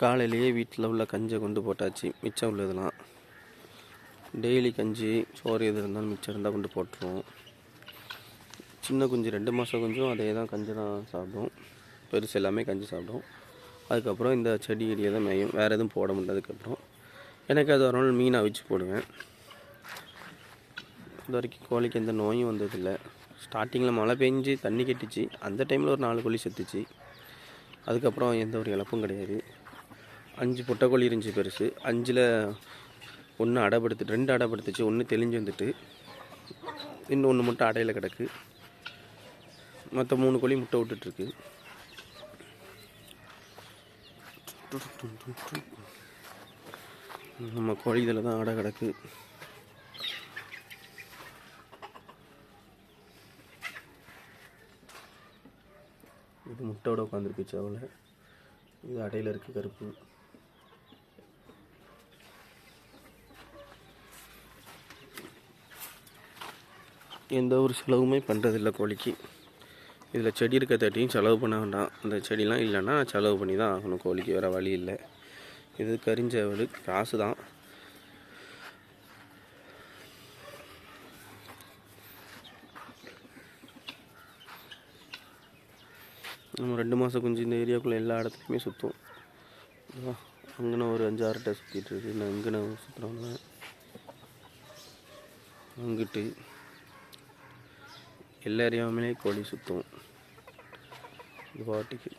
காலையிலேயே வீட்டில் உள்ள கஞ்சை கொண்டு போட்டாச்சு. மிச்சம் உள்ளதெல்லாம் டெய்லி கஞ்சி சோறு எது இருந்தாலும் மிச்சம் இருந்தால் கொண்டு போட்டுருவோம். சின்ன குஞ்சு ரெண்டு மாதம் குஞ்சும் அதே தான் கஞ்சி தான் சாப்பிடும் பெருசு எல்லாமே கஞ்சி சாப்பிடும் அதுக்கப்புறம் இந்த செடி செடியை தான் மேயும். வேறு எதுவும் போட முடியல அதுக்கப்புறம் எனக்கு அது ஒரு நாள் மீன் அவிச்சு போடுவேன். இது வரைக்கும் கோழிக்கு எந்த நோயும் வந்ததில்லை. ஸ்டார்டிங்கில் மழை பெஞ்சு தண்ணி கட்டிச்சு. அந்த டைமில் ஒரு நாலு கோழி செத்துச்சு. அதுக்கப்புறம் எந்த ஒரு இழப்பும் கிடையாது. அஞ்சு பொட்டைக்கோழி இருந்துச்சு பெருசு. அஞ்சில் ஒன்று அடைப்படுத்து ரெண்டு அடைப்படுத்துச்சு ஒன்று தெளிஞ்சு வந்துட்டு. இன்னும் ஒன்று மட்டும் அடையில் கிடக்கு. மற்ற மூணு கோழி முட்டை விட்டுட்ருக்கு. நம்ம கோழி இதில் தான் அடை கிடக்கு. இது முட்டையோட உட்காந்துருக்கு சேவலை. இது அடையில் இருக்குது கருப்பு. எந்த ஒரு செலவுமே பண்ணுறதில்ல கோழிக்கு. இதில் செடி இருக்க தட்டியும் செலவு பண்ண வேண்டாம். அந்த செடிலாம் இல்லைன்னா செலவு பண்ணி தான் ஆகணும் கோழிக்கு வேறு வழி இல்லை. இது கரிஞ்சேவல் காசு தான். நம்ம ரெண்டு மாதம் குஞ்சு இந்த ஏரியாக்குள்ளே எல்லா இடத்துலையுமே சுற்றும் அங்கேன ஒரு அஞ்சு ஆறுட்ட சுற்றிட்டு இருக்கு. நான் இங்கன சுற்றுறவங்க அங்கிட்டு எல்லாரையுமே கோழி சுற்றும் இது பாட்டுக்கு.